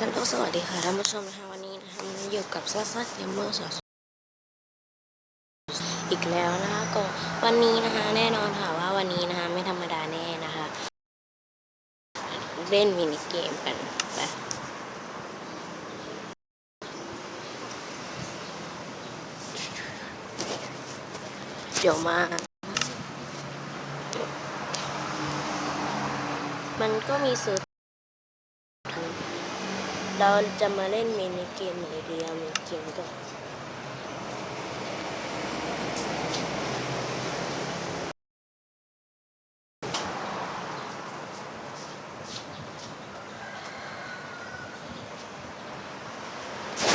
ฮัลโหลสวัสดีค่ะท่านผู้ชมนะคะวันนี้นะคะอยู่กับซัสซัสเกมเมอร์สอีกแล้วนะคะก็วันนี้นะคะ แน่นอนค่ะว่าวันนี้นะคะไม่ธรรมดาแน่นะคะ เล่นมินิเกมกันไปเดี๋ยวมา มันก็มีซิร์ฟ เราจะมาเล่นมินิเกมไหนดีอะมินิเกมก็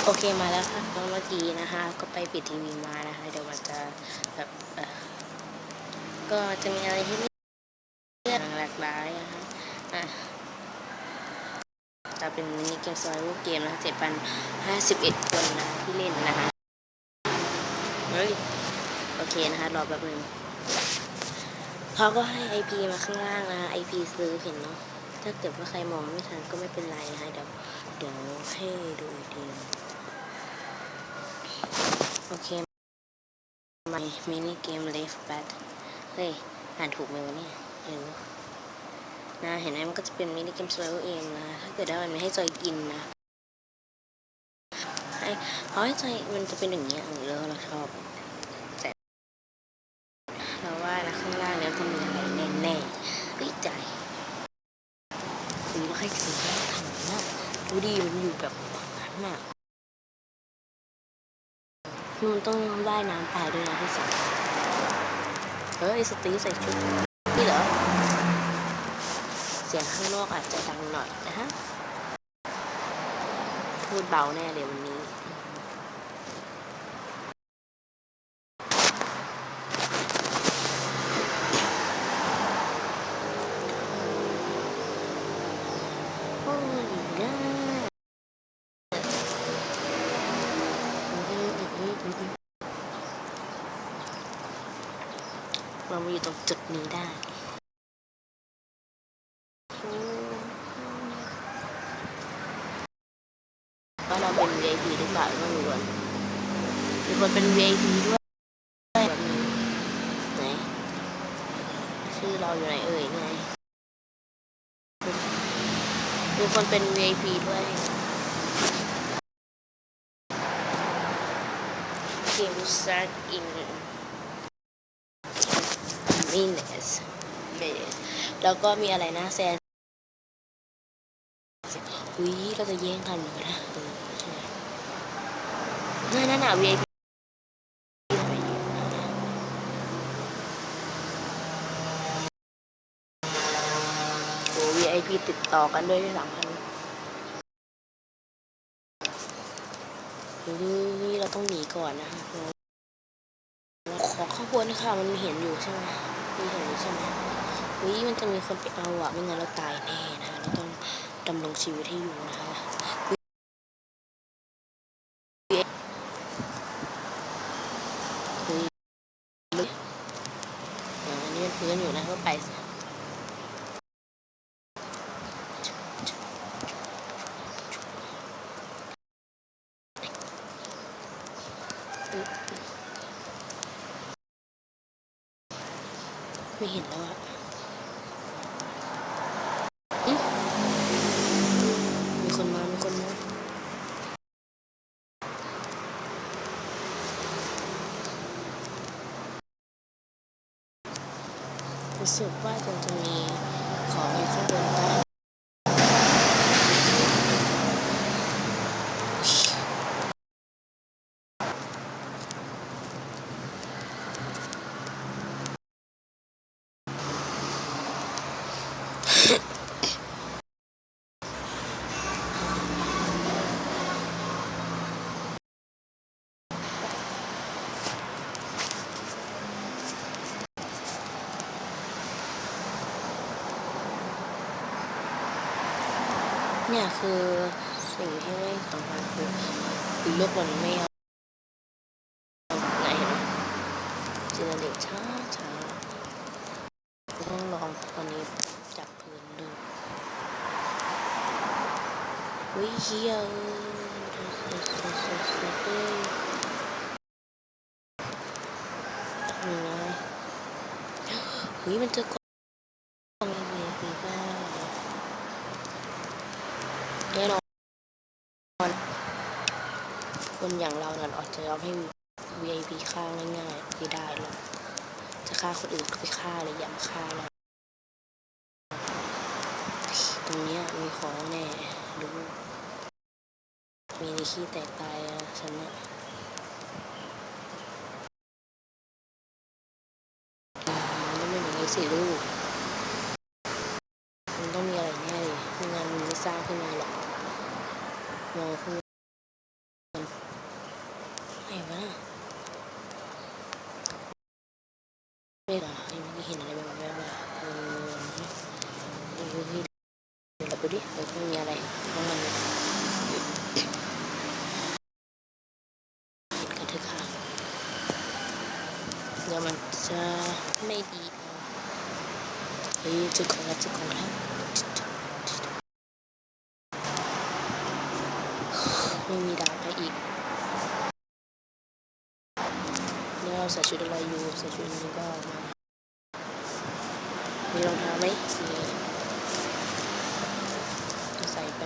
โอเคมาแล้วค่ะเมื่อกี้นะคะ ก็ไปปิดทีวีมานะคะ เดี๋ยวมันจะแบบก็จะมีอะไรให้เลือกหลากหลายนะคะอะ จะเป็นมินิเกมซอยรูปเกมนะคะเจ็ดพันห้าสิบเอ็ดคนนะที่เล่นนะคะเฮ้ยโอเคนะคะรอแป๊บนึงเขาก็ให้ IP มาข้างล่างนะคะ IP ซื้อเห็นเนาะถ้าเกิดว่าใครมองไม่ทันก็ไม่เป็นไรนะคะเดี๋ยวเดี๋ยวให้ดูอีกทีโอเคมามินิเกม Left Bat เฮ้ยอ่านถูกไหมวะเนี่ยเห็น นะเห็นไหมมันก็จะเป็นมินิเกมสไลเองนะถ้าเกิดว่ามันไม่ให้จอยกินนะให้เขาให้จอยมันจะเป็นอย่างเงี้ยเออแล้วเราชอบแต่เราว่านะข้างล่างเนี่ยจะมีอะไรแน่ๆเฮ้ยใจคุยแล้วใครถือว่าทำนะดูดีมันอยู่แบบนั้นน่ะมันต้องว่ายน้ำไปด้วยนะที่สำคัญเฮ้ยสตีใส่ชุดนี่เหรอ สียงข้างนอกอาจจะดังหน่อยนะฮะ พูดเบาแน่เลยวันนี้โอ้ยง่ายเรามาอยู่ตรงจุดนี้ได้ ว่าเราเป็น VIP หรือเปล่าก็ไม่รู้อะมีคนเป็น VIP ด้วยแบบนี้ไหน ชื่อเราอยู่ไหนเอ่ยไง มีคนเป็น VIP ด้วยเกม start in minutes minutes แล้วก็มีอะไรนะแซนอุ้ยเราจะแย่งกันเหมือนกันนะเออใช่ไหนั่นนั่นน่ะ VIP โอ้ ติดต่อกันด้วยที่สำคัญนี่เราต้องหนีก่อนนะขอข้าวโพดนะคะมันเห็นอยู่ใช่ไหมมีเห็นอยู่ใช่ไหมวิมันจะมีคนไปเอาอะไม่งั้นเราตายแน่นะคะเราต้องดำรงชีวิตให้อยู่นะคะ เฮ้ยลึกอ่าอันนี้เป็นพื้นอยู่นะก็ไปสิ ไม่เห็นแล้วอะอื้อมีคนมา มีคนมารู้สึกว่าจะจะมีของอยู่ข้างบนใต้ เนี่ยคือสิ่งที่ไม่สำคัญคือคือลูกบอลไม่เอาไหนเห็นไหมจินตนาการช้าช้าต้องลองตอนนี้จับพื้นดูเฮ้ยเฮียเอ้ยหนึ่นะเฮ้ยมันจอกล่องมีเวทีบ้าแน่นอนคนอย่างเราเนี่ยอา จะยอมให้ VIP ฆ่าง่ายๆไม่ได้หรอกจะฆ่าคนอื่นก็ไปฆ่าเลยอย่ามาฆ่าเราตรงเนี้ยมีของแน่รู้มีในขี้แตกตายอะฉันอะอ่ามันไม่เป็นอย่างนี้สิลูก มันต้องมีอะไรแน่เลยไม่งั้นมันไม่สร้างขึ้นมาหรอกมองขึ้นมาไห นะน่ะไม่เหรอยังไม่เห็นอะไรแบบแบบแบบเออเฮ้ยเฮ้ยเฮ้ยเดี๋ยวเราไปดิเออไม่มีอะไรของมันเนี่ยกันเถอะค่ะเดี๋ยวมันจะไม่ดีเฮ้ยจุดของแล้วจุดของแล้วไม่มีดาว ใส่ชุดอะไรอยู่ใส่ชุดนี้ก็มามีรองเท้าไหมมีใส่ไป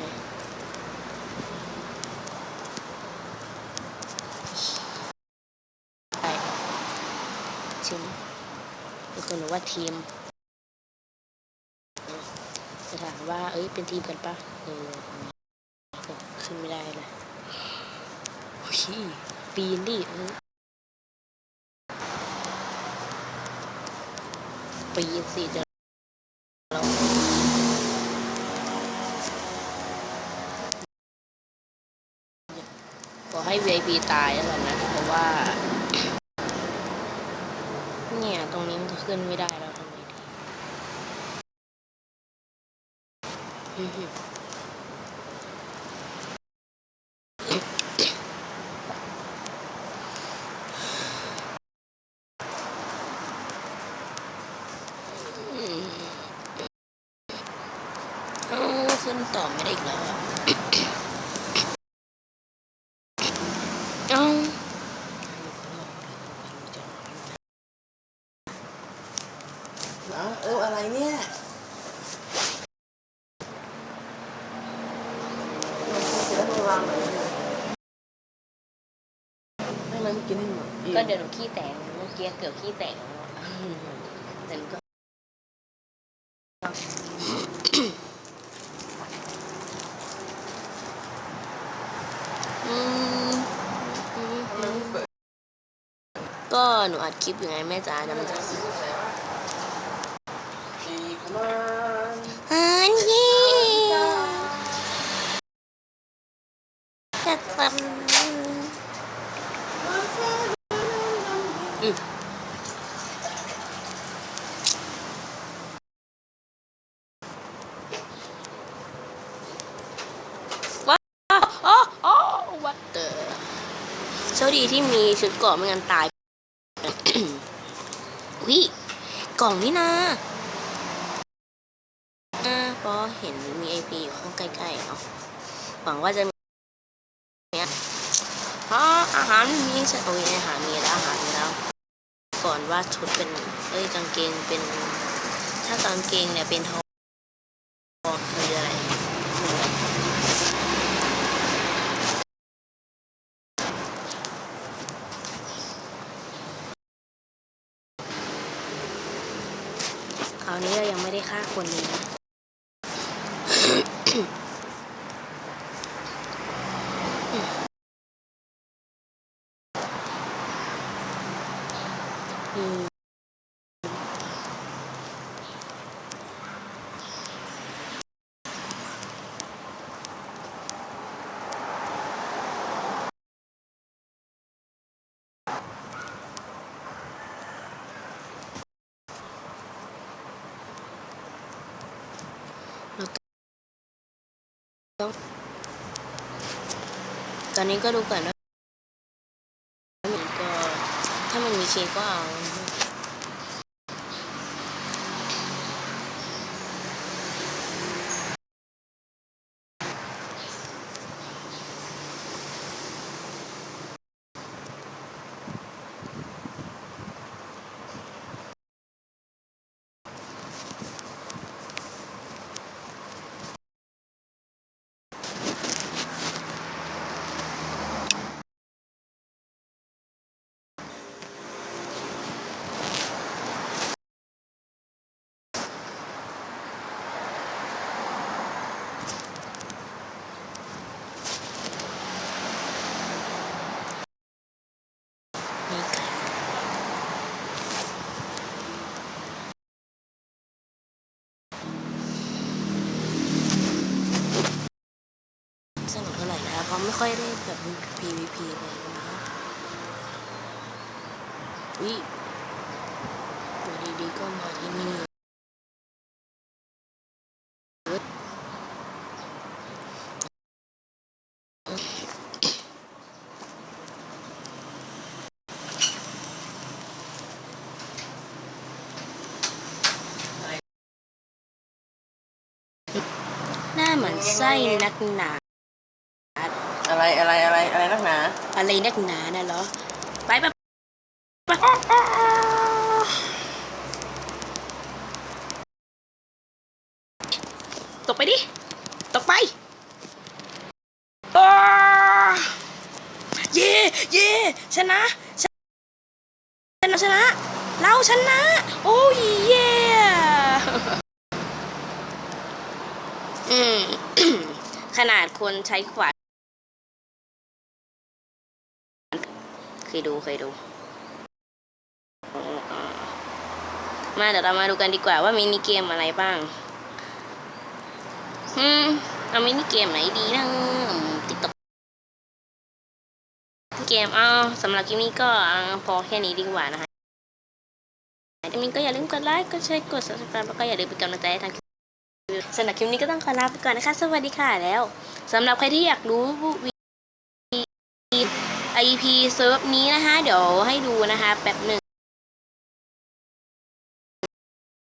ใช่ชิ้นมีคนบอกว่าทีมจะถามว่า เอ้ย เป็นทีมกันปะเออขึ้นไม่ได้เลยโอ้ยปีนดิเออ ปีสี่เดือนขอให้ VIP ตายแล้วกันนะ เพราะว่า เนี่ย ตรงนี้มันจะขึ้นไม่ได้แล้วทำไงดีอื้อหืออืมเอ้าขึ้ นต่อไม่ได้อีกแล้วอะเอ้าน้องเอออะไรเนี่ยมันคงจะได้มาวางไหนเนี่ยให้มันกินให้หมดอีกก็เดี๋ยวหนูขี้แตกเมื่อกี้เกือบขี้แตกแล้วอะแต่หนูก็อืมอืม ทำไมไม่เปิด ก็ หนูอัดคลิปอยู่ไงแม่จ๋าแต่มันจะอีกมันฮันยี่จะทำอืมว้าวโอ้โอ้วัดเตอร์โชคดีที่มีชุดเกราะไม่งั้นตาย วิ กล่องนี่นะอ่าพอเห็นมีไอพีอยู่ข้างใกล้ๆเนาะหวังว่าจะมีเนี่ยอ๋ออาหารมีใช่โอ้ยอาหารมีแล้วอาหารมีแล้ว ก่อนว่าชุดเป็นเอ้ยกางเกงเป็น ถ้ากางเกงเนี่ยเป็นทออะไร คราวนี้เรา ยังไม่ได้ฆ่าคนเลยนะ อืม ตอนนี้ก็ดูก่อนว่ามันก็ถ้ามันมีเคก็เอา ค่อยได้แบบ PVP เลยนะ วิอยู่ดีๆก็มาที่นี่หน้าเหมือนไส้นักหนา อะไรอะไรอะไรอะไรนักหนา อะไรนักหนาน่ะเหรอ ไปไปไป ตกไปดิ ตกไปอ้าเย่เย่ชนะ ชนะชนะ เราชนะ โอ้ยเย่ขนาดคนใช้ขวานเคยดูเคยดูอ๋ออ๋อ มาเดี๋ยวเรามาดูกันดีกว่าว่ามินิเกมอะไรบ้าง อืมเอามินิเกมไหนดีนะติ๊กต็อกเกมเอาสำหรับคลิปนี้ก็พอแค่นี้ดีกว่านะคะถ้ามินก็อย่าลืมกดไลค์ กดแชร์ กด subscribe แล้วก็อย่าลืมเป็นกำลังใจให้ทางสำหรับคลิปนี้ก็ต้องขอลาไปก่อนนะคะ สวัสดีค่ะแล้วสำหรับใครที่อยากรู้วิ IP เซิร์ฟนี้นะคะ เดี๋ยวให้ดูนะคะแป๊บหนึ่ง